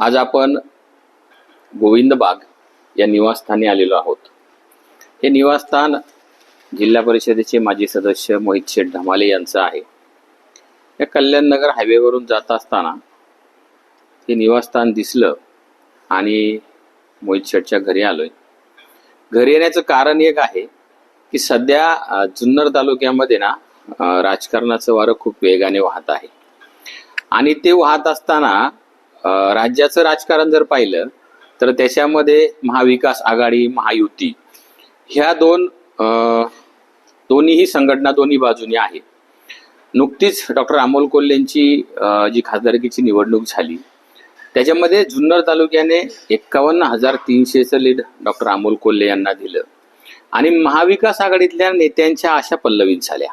आज आपण गोविंद बाग या निवासस्थानी आलेलो आहोत. हे निवासस्थान जिल्हा परिषदेचे माजी सदस्य मोहित शेठ धमाले यांचं आहे. या कल्याणनगर हायवेवरून जात असताना हे निवासस्थान दिसलं आणि मोहित शेठच्या घरी आलोय. घरी येण्याचं कारण एक आहे की सध्या जुन्नर तालुक्यामध्ये ना राजकारणाचं वारं खूप वेगाने वाहत आहे. आणि ते वाहत असताना राज्याचं राजकारण जर पाहिलं तर त्याच्यामध्ये महाविकास आघाडी महायुती ह्या दोन दोन्हीही संघटना दोन्ही बाजूनी आहे. नुकतीच डॉक्टर अमोल कोल्हेंची जी खासदारकीची निवडणूक झाली त्याच्यामध्ये जुन्नर तालुक्याने एक्कावन्न हजार तीनशेचं लीड डॉक्टर अमोल कोल्हे यांना दिलं आणि महाविकास आघाडीतल्या नेत्यांच्या आशा पल्लवित झाल्या.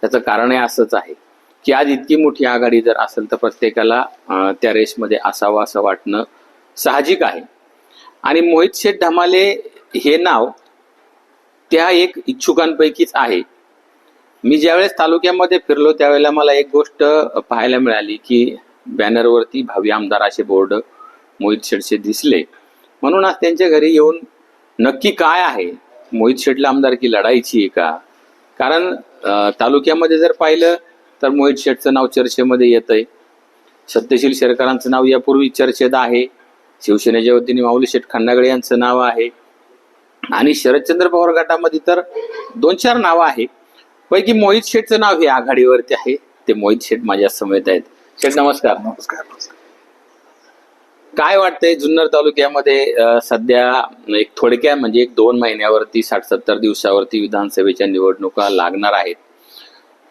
त्याचं कारण हे असंच आहे. की आज इतकी मोठी आघाडी जर असेल तर प्रत्येकाला त्या रेसमध्ये असावं असं वाटणं साहजिक आहे. आणि मोहित शेठ धमाले हे नाव त्या एक इच्छुकांपैकीच आहे. मी ज्यावेळेस तालुक्यामध्ये फिरलो त्यावेळेला मला एक गोष्ट पाहायला मिळाली की बॅनरवरती भावी आमदार असे बोर्ड मोहित शेठचे दिसले. म्हणून आज त्यांच्या घरी येऊन नक्की काय आहे? मोहित शेठला आमदारकी लढायची आहे का? कारण तालुक्यामध्ये जर पाहिलं तर मोहित शेठचं नाव चर्चेमध्ये येतंय. सत्यशील शेरकरांचं नाव यापूर्वी चर्चेत आहे. शिवसेनेच्या वतीने माऊली शेठ खंडागळे यांचं नाव आहे. आणि शरदचंद्र पवार गटामध्ये तर दोन चार नावं आहे पैकी मोहित शेठचं नाव हे आघाडीवरती आहे. ते मोहित शेठ माझ्या समेत आहेत. शेठ नमस्कार. नमस्कार काय वाटतंय जुन्नर तालुक्यामध्ये सध्या एक थोडक्या म्हणजे एक दोन महिन्यावरती साठ सत्तर दिवसावरती विधानसभेच्या निवडणुका लागणार आहेत.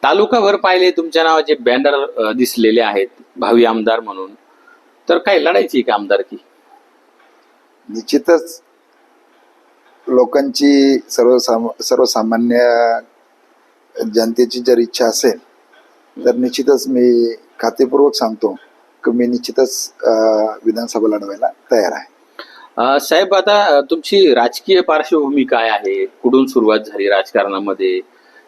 तालुकाभर पाहिले तुमच्या नावाचे बॅनर दिसलेले आहेत भावी आमदार म्हणून तर काय लढायची का आमदारकी? निश्चितच लोकांची सर्वसाम सर्वसामान्य जनतेची जर इच्छा असेल तर निश्चितच मी खातेपूर्वक सांगतो की मी निश्चितच विधानसभा लढवायला तयार आहे. साहेब आता तुमची राजकीय पार्श्वभूमी काय आहे? कुठून सुरुवात झाली राजकारणामध्ये?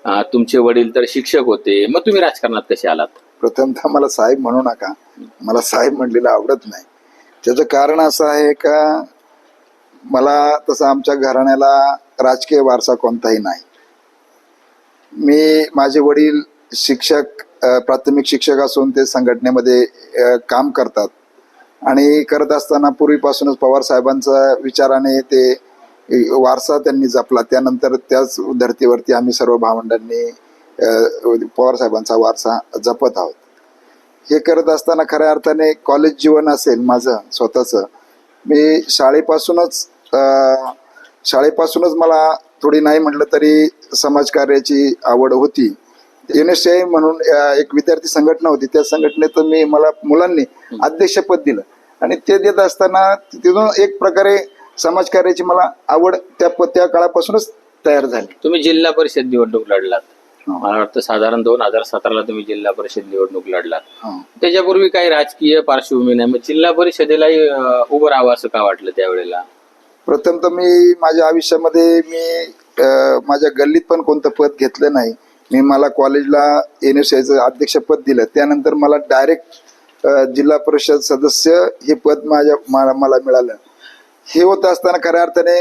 अं, तुमचे वडील तर शिक्षक होते. मग तुम्ही राजकारणात कसे आलात? प्रथमतः मला साहेब म्हणू नका. मला साहेब म्हणलेलं आवडत नाही. त्याचं कारण असं आहे का मला तसं आमच्या घराण्याला राजकीय वारसा कोणताही नाही. मी माझे वडील शिक्षक अ, प्राथमिक शिक्षक असून ते संघटनेमध्ये अ, काम करतात. आणि करत असताना पूर्वीपासूनच पवार साहेबांचा विचाराने ते वारसा त्यांनी जपला. त्यानंतर त्याच धर्तीवरती आम्ही सर्व भावंडांनी पवार साहेबांचा वारसा जपत आहोत. हे करत असताना खऱ्या अर्थाने कॉलेज जीवन असेल माझं स्वतःचं. मी शाळेपासूनच शाळेपासूनच मला थोडी नाही म्हटलं तरी समाजकार्याची आवड होती. एन एस आय म्हणून एक विद्यार्थी संघटना होती. त्या संघटनेत मी मला मुलांनी अध्यक्षपद दिलं. आणि ते देत असताना तिथून एक प्रकारे समाजकार्याची मला आवड त्या त्या काळापासूनच तयार झाली. तुम्ही जिल्हा परिषद निवडणूक लढलात. मला वाटतं साधारण दोन हजार सतराला तुम्ही जिल्हा परिषद निवडणूक लढलात. हं. त्याच्यापूर्वी काही राजकीय पार्श्वभूमी नाही मग जिल्हा परिषदेलाही उभं राहावं असं का वाटलं त्यावेळेला? प्रथम तर मी माझ्या आयुष्यामध्ये मी माझ्या गल्लीत पण कोणतं पद घेतलं नाही. मी मला कॉलेजला एन एस आयचं अध्यक्षपद दिलं. त्यानंतर मला डायरेक्ट जिल्हा परिषद सदस्य हे पद माझ्या मला मिळालं. हे होत असताना खऱ्या अर्थाने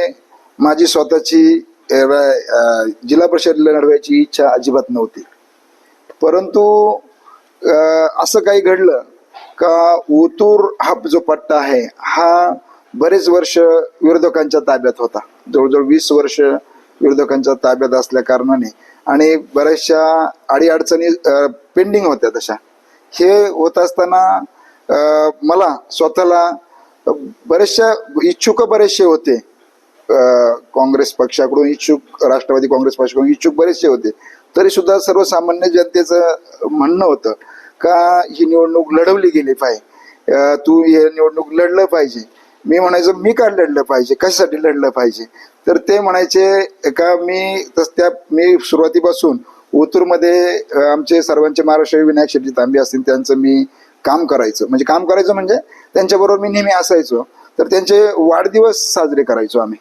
माझी स्वतःची जिल्हा परिषदेला लढवायची इच्छा अजिबात नव्हती. परंतु असं काही घडलं का ओतूर हा जो पट्टा आहे हा बरेच वर्ष विरोधकांच्या ताब्यात होता. जवळजवळ वीस वर्ष विरोधकांच्या ताब्यात असल्या कारणाने आणि बऱ्याचशा अडीअडचणी पेंडिंग होत्या तशा. हे होत असताना मला स्वतःला बरेचशा इच्छुक बरेचसे होते. काँग्रेस पक्षाकडून इच्छुक राष्ट्रवादी काँग्रेस पक्षाकडून इच्छुक बरेचसे होते. तरी सुद्धा सर्वसामान्य जनतेचं म्हणणं होतं का ही निवडणूक लढवली गेली पाहिजे. तू हे निवडणूक लढलं पाहिजे. मी म्हणायचं मी का लढलं पाहिजे? कशासाठी लढलं पाहिजे? तर ते म्हणायचे का मी तस त्या मी सुरुवातीपासून ओतूरमध्ये आमचे सर्वांचे महाराष्ट्र विनायक शेट्टी तांबे असतील त्यांचं मी काम करायचं. म्हणजे काम करायचं म्हणजे त्यांच्याबरोबर मी नेहमी असायचो. तर त्यांचे वाढदिवस साजरे करायचो आम्ही.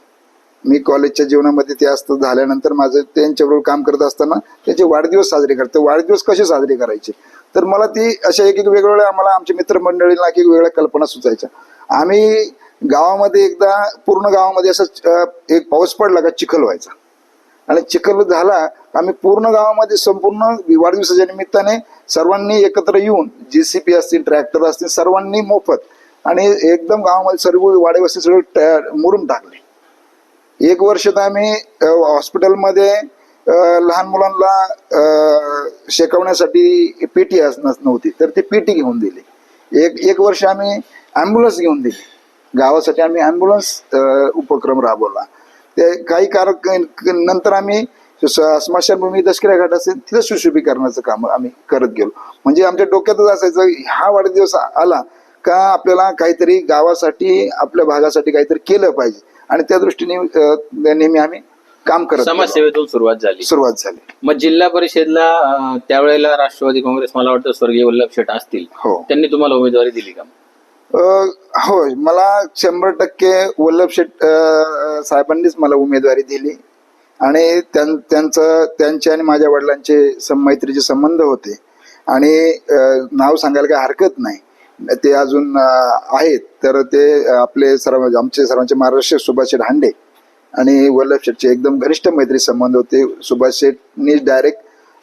मी कॉलेजच्या जीवनामध्ये ते असतं झाल्यानंतर माझं त्यांच्याबरोबर काम करत असताना त्यांचे वाढदिवस साजरे करते. वाढदिवस कसे साजरे करायचे? तर मला ती अशा एक एक वेगवेगळ्या आम्हाला आमच्या मित्रमंडळींना एक वेगळ्या कल्पना सुचायच्या. आम्ही गावामध्ये एकदा पूर्ण गावामध्ये असं एक पाऊस पडला का चिखल व्हायचा. आणि चिखल झाला आम्ही पूर्ण गावामध्ये संपूर्ण वाढदिवसाच्या निमित्ताने सर्वांनी एकत्र येऊन जी सी पी असतील ट्रॅक्टर असतील सर्वांनी मोफत आणि एकदम गावामध्ये सर्व वाडेवस्ती सगळे मुरून टाकले. एक वर्ष तर आम्ही हॉस्पिटलमध्ये लहान मुलांना शेकवण्यासाठी शिकवण्यासाठी पीटी नव्हती. तर ती पीटी घेऊन दिली. एक एक वर्ष आम्ही ॲम्ब्युलन्स घेऊन दिली. गावासाठी आम्ही ॲम्ब्युलन्स उपक्रम राबवला. ते काही कार नंतर आम्ही स्मशानभूमी दशकऱ्या घाट असेल तिथं सुशोभीकरणाचं काम आम्ही करत गेलो. म्हणजे आमच्या डोक्यातच असायचं हा वाढदिवस आला का आपल्याला काहीतरी गावासाठी आपल्या भागासाठी काहीतरी केलं पाहिजे. आणि त्या दृष्टीने नेहमी आम्ही काम करत. समाजसेवेतून सुरुवात झाली. सुरुवात झाली. मग जिल्हा परिषदला त्यावेळेला राष्ट्रवादी काँग्रेस मला वाटतं स्वर्गीय वल्लभ शेठ असतील. हो. त्यांनी तुम्हाला उमेदवारी दिली का? होय. मला शंभर टक्के वल्लभ शेठ अ, साहेबांनीच मला उमेदवारी दिली. आणि त्यां- त्यांचं त्यांचे आणि माझ्या वडिलांचे मैत्रीचे संबंध होते. आणि नाव सांगायला काही हरकत नाही. ते अजून आहेत. तर ते आपले सर्व आमचे सर्वांचे महाराष्ट्र सुभाष शेठ हांडे आणि वल्लभ शेठचे एकदम घनिष्ठ मैत्री संबंध होते. सुभाष शेठनी डायरेक्ट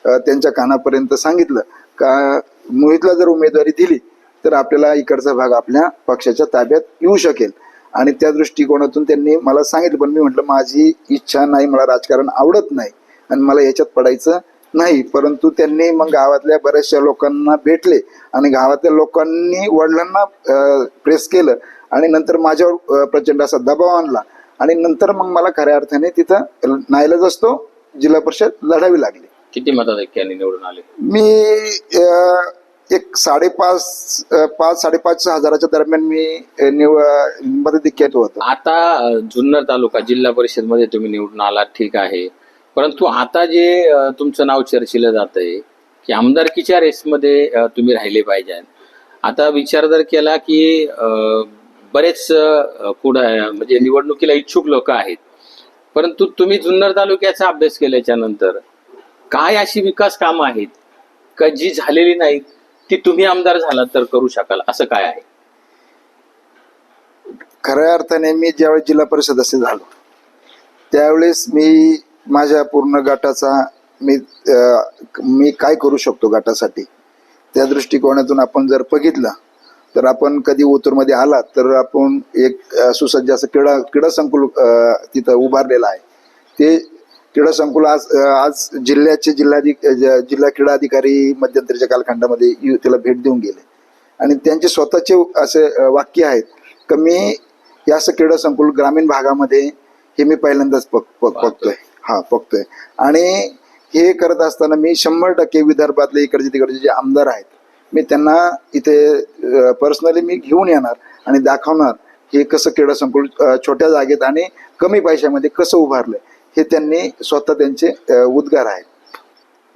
त्यांच्या कानापर्यंत सांगितलं. का मोहितला जर उमेदवारी दिली तर आपल्याला इकडचा भाग आपल्या पक्षाच्या ताब्यात येऊ शकेल. आणि त्या दृष्टिकोनातून त्यांनी मला सांगितलं पण मी म्हटलं माझी इच्छा नाही मला राजकारण आवडत नाही आणि मला याच्यात पडायचं नाही. परंतु त्यांनी मग गावातल्या बऱ्याचशा लोकांना भेटले आणि गावातल्या लोकांनी वडिलांना प्रेस केलं आणि नंतर माझ्यावर प्रचंड असा दबाव आणला. आणि नंतर मग मला खऱ्या अर्थाने तिथं नाईलाज असतो जिल्हा परिषद लढावी लागली. किती मताधिक्याने निवडून आले? मी एक साडेपाच पाच साडेपाच हजाराच्या दरम्यान मी निव निव घेत होतो आता जुन्नर तालुका जिल्हा परिषदमध्ये तुम्ही निवडून आलात ठीक आहे. परंतु आता जे तुमचं नाव चर्चिलं जात आहे की आमदारकीच्या रेसमध्ये तुम्ही राहिले पाहिजे. आता विचार जर केला की बरेच अं, पुढं म्हणजे निवडणुकीला इच्छुक लोक आहेत. परंतु तुम्ही जुन्नर तालुक्याचा अभ्यास केल्याच्यानंतर काय अशी विकास कामं आहेत का जी झालेली नाहीत? ती तुम्ही आमदार झालात तर करू शकाल असं काय आहे? खऱ्या अर्थाने मी ज्यावेळेस जिल्हा परिषद असे झालो त्यावेळेस मी माझ्या पूर्ण गटाचा मी मी काय करू शकतो गटासाठी? त्या दृष्टिकोनातून आपण जर बघितलं तर आपण कधी ओतूरमध्ये आलात तर आपण एक सुसज्ज असं क्रीडा क्रीडा संकुल तिथं उभारलेलं आहे. ते क्रीडा संकुल आज आज जिल्ह्याचे जिल्हाधिक जिल्हा क्रीडा अधिकारी मध्यंतरीच्या कालखंडामध्ये त्याला भेट देऊन गेले. आणि त्यांचे स्वतःचे असे वाक्य आहेत का मी हे असं क्रीडा संकुल ग्रामीण भागामध्ये हे मी पहिल्यांदाच बघ बघ- बघतोय. हा बघतोय. आणि हे करत असताना मी शंभर टक्के विदर्भातले इकडचे तिकडचे जे आमदार आहेत मी त्यांना इथे पर्सनली मी घेऊन येणार आणि दाखवणार हे कसं क्रीडा संकुल छोट्या जागेत आणि कमी पैशामध्ये कसं उभारलंय. हे त्यांनी स्वतः त्यांचे उद्गार आहेत.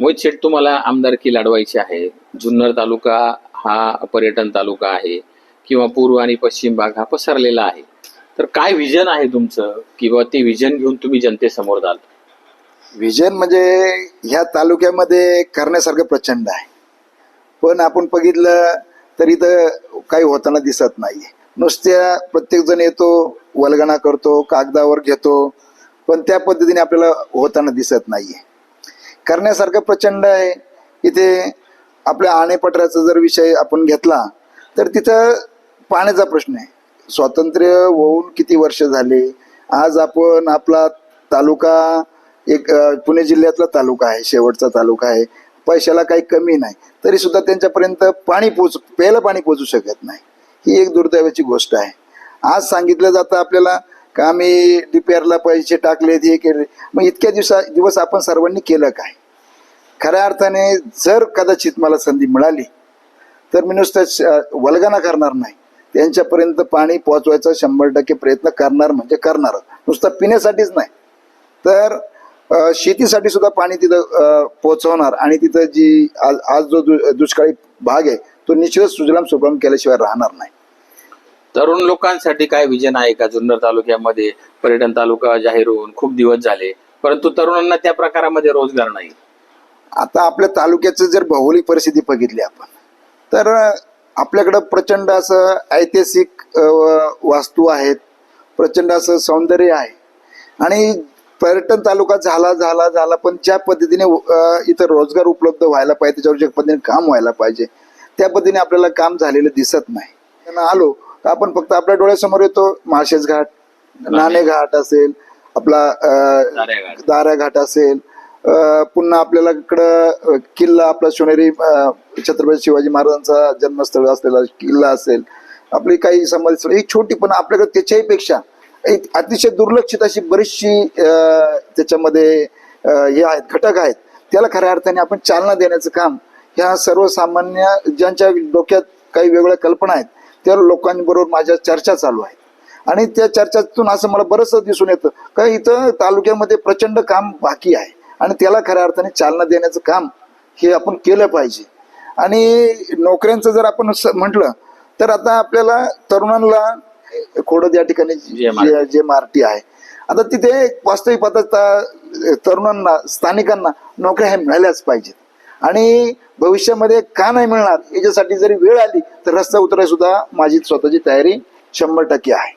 मोहित शेठ तुम्हाला आमदारकी लढवायची आहे? जुन्नर तालुका हा पर्यटन तालुका आहे किंवा पूर्व आणि पश्चिम भाग हा पसरलेला आहे. तर काय विजन आहे तुमचं? किंवा ते विजन घेऊन तुम्ही जनतेसमोर जाल? विजन म्हणजे ह्या तालुक्यामध्ये करण्यासारखं प्रचंड आहे. पण आपण बघितलं तर इथं काही होताना दिसत नाही नुसत्या प्रत्येक जण येतो वल्गणा करतो कागदावर घेतो पण त्या पद्धतीने आपल्याला होताना दिसत नाहीये. करण्यासारखं प्रचंड आहे. इथे आपल्या आणेपटराचा जर विषय आपण घेतला तर तिथं पाण्याचा प्रश्न आहे. स्वातंत्र्य होऊन किती वर्ष झाले? आज आपण आपला तालुका एक पुणे जिल्ह्यातला तालुका आहे शेवटचा तालुका आहे. पैशाला काही कमी नाही. तरी सुद्धा त्यांच्यापर्यंत पाणी पोच प्यायला पाणी पोचू शकत नाही. ही एक दुर्दैवाची गोष्ट आहे. आज सांगितलं जातं आपल्याला का आम्ही डीपीआरला पैसे टाकलेत हे केले? मग इतक्या दिवसा दिवस आपण सर्वांनी केलं काय? खऱ्या अर्थाने जर कदाचित मला संधी मिळाली तर मी नुसतं श- वल्गना करणार नाही. त्यांच्यापर्यंत पाणी पोहोचवायचा शंभर टक्के प्रयत्न करणार म्हणजे करणार. नुसतं पिण्यासाठीच नाही. तर शेतीसाठी सुद्धा पाणी तिथं पोहोचवणार आणि तिथं जी आज आज जो दु- दुष्काळी भाग आहे तो निश्चितच सुजलाम सुगम केल्याशिवाय राहणार नाही. तरुण लोकांसाठी काय विजन आहे का? जुन्नर तालुक्यामध्ये पर्यटन तालुका जाहीर होऊन खूप दिवस झाले. परंतु तरुणांना त्या प्रकारामध्ये रोजगार नाही. आता आपल्या तालुक्याचं जर भौगोलिक परिस्थिती बघितली आपण तर आपल्याकडं प्रचंड असं ऐतिहासिक वास्तू आहेत. प्रचंड असं सौंदर्य आहे. आणि पर्यटन तालुका झाला झाला झाला पण ज्या पद्धतीने इथं रोजगार उपलब्ध व्हायला पाहिजे त्याच्यावर ज्या पद्धतीने काम व्हायला पाहिजे त्या पद्धतीने आपल्याला काम झालेलं दिसत नाही. त्यांना आलो तर आपण फक्त आपल्या डोळ्यासमोर येतो. माळशेज घाट नाणे घाट असेल आपला दाऱ्या घाट. असेल पुन्हा आपल्याला इकडं किल्ला आपला सोनेरी छत्रपती शिवाजी महाराजांचा जन्मस्थळ असलेला किल्ला असेल. आपली काही समाधी ही छोटी पण आपल्याकडे त्याच्याही पेक्षा एक अतिशय दुर्लक्षित अशी बरीचशी त्याच्यामध्ये हे आहेत घटक आहेत. त्याला खऱ्या अर्थाने आपण चालना देण्याचं काम ह्या सर्वसामान्य ज्यांच्या डोक्यात काही वेगवेगळ्या कल्पना आहेत त्या लोकांबरोबर माझ्या चर्चा चालू आहेत आणि त्या चर्चातून असं मला बरंचसं दिसून येतं का इथं तालुक्यामध्ये प्रचंड काम बाकी आहे आणि त्याला खऱ्या अर्थाने चालना देण्याचं काम हे आपण केलं पाहिजे. आणि नोकऱ्यांचं जर आपण म्हटलं तर आता आपल्याला तरुणांना खोडद या ठिकाणी जे मारटी आहे. आता तिथे वास्तविक पाहता तरुणांना स्थानिकांना नोकऱ्या ह्या मिळाल्याच पाहिजेत. आणि भविष्यामध्ये का नाही मिळणार याच्यासाठी जरी वेळ आली तर रस्ता उतराय सुद्धा माझी स्वतःची तयारी शंभर टक्के आहे.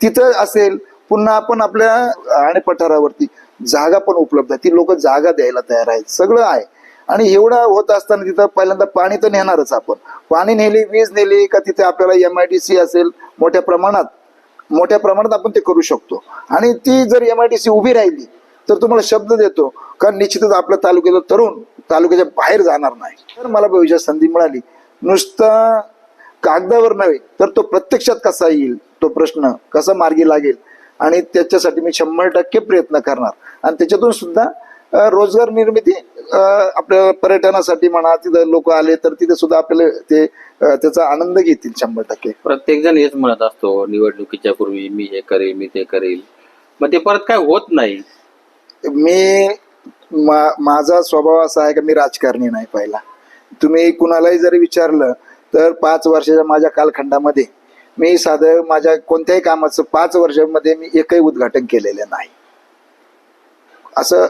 तिथं असेल पुन्हा आपण आपल्या आणि पठारावरती जागा पण उपलब्ध आहे. ती लोक जागा द्यायला तयार आहेत. सगळं आहे. आणि एवढा होत असताना तिथं पहिल्यांदा पाणी तर नेणारच आपण. पाणी नेली वीज नेली का तिथे आपल्याला एम आय डी सी असेल मोठ्या प्रमाणात मोठ्या प्रमाणात आपण ते करू शकतो. आणि ती जर एम आय डी सी उभी राहिली तर तुम्हाला शब्द देतो कारण निश्चितच आपल्या तालुक्याचा तरुण तालुक्याच्या बाहेर जाणार नाही. तर मला भविष्यात संधी मिळाली. नुसतं कागदावर नव्हे तर तो प्रत्यक्षात कसा येईल? तो प्रश्न कसा मार्गी लागेल? आणि त्याच्यासाठी मी शंभर टक्के प्रयत्न करणार. आणि त्याच्यातून सुद्धा रोजगार निर्मिती आपल्या पर्यटनासाठी म्हणा तिथं लोक आले तर तिथे सुद्धा आपल्याला ते त्याचा आनंद घेतील शंभर टक्के. प्रत्येक जण हेच म्हणत असतो निवडणुकीच्या पूर्वी मी हे करेल मी ते करेल. मग ते परत काय होत नाही. मी मा- माझा स्वभाव असा आहे का मी राजकारणी नाही पहिला. तुम्ही कुणालाही जरी विचारलं तर पाच वर्षाच्या माझ्या कालखंडामध्ये मी साधं माझ्या कोणत्याही कामाचं पाच वर्षामध्ये मी एकही उद्घाटन केलेलं नाही. असं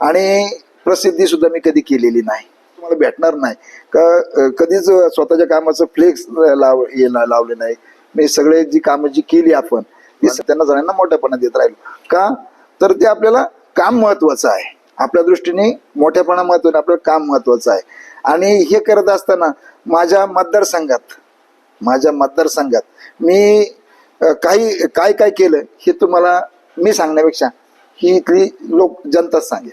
आणि प्रसिद्धी सुद्धा मी कधी केलेली नाही. तुम्हाला भेटणार नाही. का कधीच स्वतःच्या कामाचं फ्लेक्स लाव हे लावले नाही. मी सगळे जी कामं जी केली आपण ती त्यांना जणांना मोठ्यापणा देत राहिलो. का? तर ते आपल्याला काम महत्वाचं आहे. आपल्या दृष्टीने मोठ्यापणा महत्वाचं आपलं काम महत्वाचं आहे. आणि हे करत असताना माझ्या मतदारसंघात माझ्या मतदारसंघात मी काही काय काय केलं हे तुम्हाला मी सांगण्यापेक्षा ही इथली लोक जनताच सांगेल.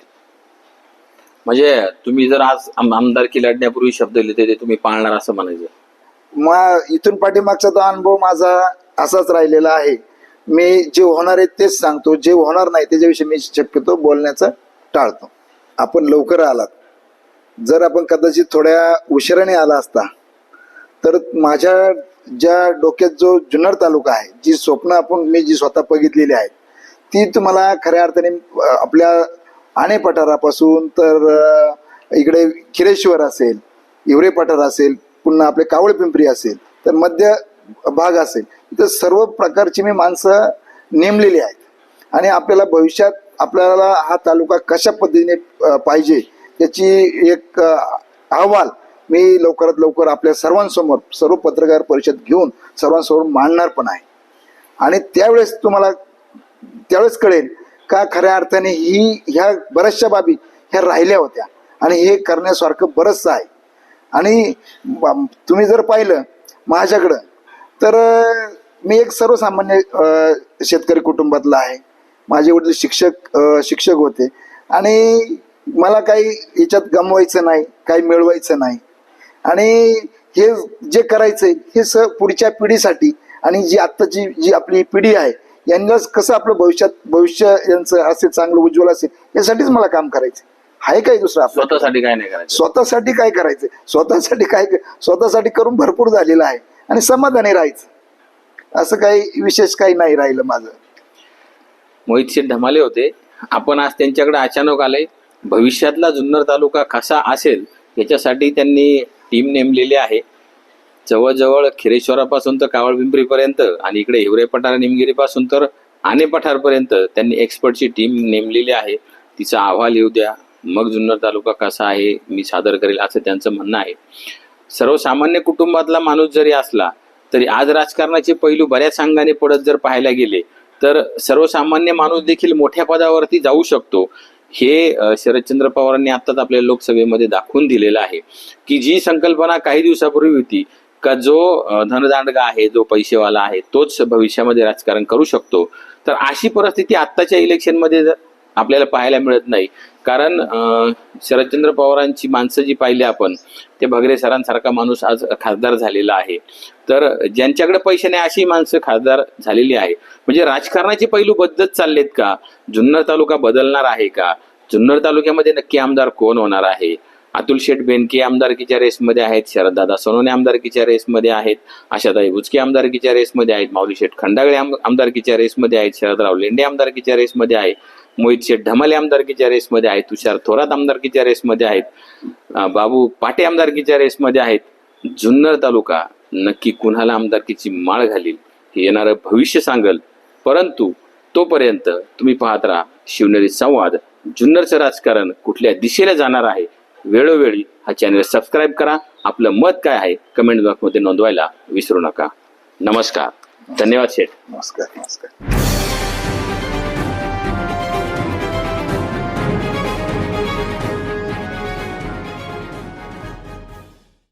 म्हणजे तुम्ही जर आज आम- आमदारकी लढण्यापूर्वी शब्द दिले ते तुम्ही पाळणार असं म्हणायचं. मग इथून पाठीमागचा तो अनुभव माझा असाच राहिलेला आहे. मी जे होणार आहे तेच सांगतो जे होणार नाही त्याच्याविषयी मी शक्यतो बोलण्याचं टाळतो. आपण लवकर आलात. जर आपण कदाचित थोड्या उशिराने आला असता तर माझ्या ज्या डोक्यात जो जुन्नर तालुका आहे जी स्वप्न आपण मी जी स्वतः बघितलेली आहेत ती तुम्हाला खऱ्या अर्थाने आपल्या आणे पठारापासून तर इकडे खिरेश्वर असेल हिवरे पठार असेल पुन्हा आपले कावळ पिंपरी असेल तर मध्य भाग असेल तर सर्व प्रकारची मी माणसं नेमलेली आहेत. आणि आपल्याला भविष्यात आपल्याला हा तालुका कशा पद्धतीने पाहिजे त्याची एक अहवाल मी लवकरात लवकर आपल्या सर्वांसमोर सर्व पत्रकार परिषद घेऊन सर्वांसमोर मांडणार पण आहे. आणि त्यावेळेस तुम्हाला त्यावेळेस कळेल का खऱ्या अर्थाने ही ह्या बऱ्याचशा बाबी ह्या राहिल्या होत्या आणि हे करण्यासारखं बरंचसं आहे. आणि तुम्ही जर पाहिलं माझ्याकडं तर मी एक सर्वसामान्य शेतकरी कुटुंबातला आहे. माझे वडील शिक्षक शिक्षक होते. आणि मला काही याच्यात गमवायचं नाही काही मिळवायचं नाही. आणि हे जे करायचंय हे स पुढच्या पिढीसाठी आणि जी आत्ताची जी आपली पिढी आहे यांनाच कसं आपलं भविष्यात भविष्य यांचं असेल चांगलं उज्ज्वल असेल यासाठीच मला काम करायचं आहे काय दुसरं आपलं? स्वतःसाठी काय नाही करायचं? स्वतःसाठी काय करायचं स्वतःसाठी काय स्वतःसाठी करून भरपूर झालेलं आहे. आणि समाधानी राहायचं. असं काही विशेष काही नाही राहिलं माझं. मोहितशेठ ढमाले धमाले होते. आपण आज त्यांच्याकडे अचानक आले भविष्यातला जुन्नर तालुका कसा असेल याच्यासाठी त्यांनी टीम नेमलेली आहे. जवळजवळ खिरेश्वरापासून तर कावळपिंपरीपर्यंत आणि इकडे हिवरे पठार निमगिरीपासून तर आणे पठारपर्यंत त्यांनी एक्सपर्टची टीम नेमलेली आहे. तिचा अहवाल येऊ द्या. मग जुन्नर तालुका कसा आहे मी सादर करेल असं त्यांचं म्हणणं आहे. सर्वसामान्य कुटुंबातला माणूस जरी असला तरी आज राजकारणाचे पैलू बऱ्याच अंगाने पडत जर पाहायला गेले तर सर्वसामान्य माणूस देखील मोठ्या पदावरती जाऊ शकतो. हे शरदचंद्र पवारांनी आत्ताच आपल्या लोकसभेमध्ये दाखवून दिलेलं आहे. की जी संकल्पना काही दिवसापूर्वी होती का जो धनदांडगा आहे जो पैसेवाला आहे तोच भविष्यामध्ये राजकारण करू शकतो. तर अशी परिस्थिती आत्ताच्या इलेक्शनमध्ये जर आपल्याला पाहायला मिळत नाही. कारण शरदचंद्र पवारांची माणसं जी पाहिली आपण ते भगरे सरांसारखा माणूस आज खासदार झालेला आहे. तर ज्यांच्याकडे पैसे नाही अशी माणसं खासदार झालेली आहे. म्हणजे राजकारणाचे पैलू बदलत चाललेत का? जुन्नर तालुका बदलणार आहे का? जुन्नर तालुक्यामध्ये नक्की आमदार कोण होणार आहे? अतुल शेठ बेनके आमदारकीच्या रेसमध्ये आहेत शरददादा सोनोने आमदारकीच्या रेसमध्ये आहेत आशाताई बुचके आमदारकीच्या रेसमध्ये आहेत माऊली शेठ खंडागळे आम- आमदारकीच्या रेसमध्ये आहेत शरदराव लेंडे आमदारकीच्या रेसमध्ये आहे. मोहित शेठ ढमाले आमदारकीच्या रेसमध्ये आहेत तुषार थोरात आमदारकीच्या रेसमध्ये आहेत बाबू पाटे आमदारकीच्या रेसमध्ये आहेत. जुन्नर तालुका नक्की कुणाला आमदारकीची माळ घालील हे येणारं भविष्य सांगल. परंतु तोपर्यंत तुम्ही पाहत राहा शिवनेरी संवाद जुन्नरचं राजकारण कुठल्या दिशेला जाणार आहे वेळोवेळी हा चॅनल सबस्क्राईब करा. आपलं मत काय आहे कमेंट बॉक्समध्ये नोंदवायला विसरू नका. नमस्कार. धन्यवाद शेठ. नमस्कार नमस्कार.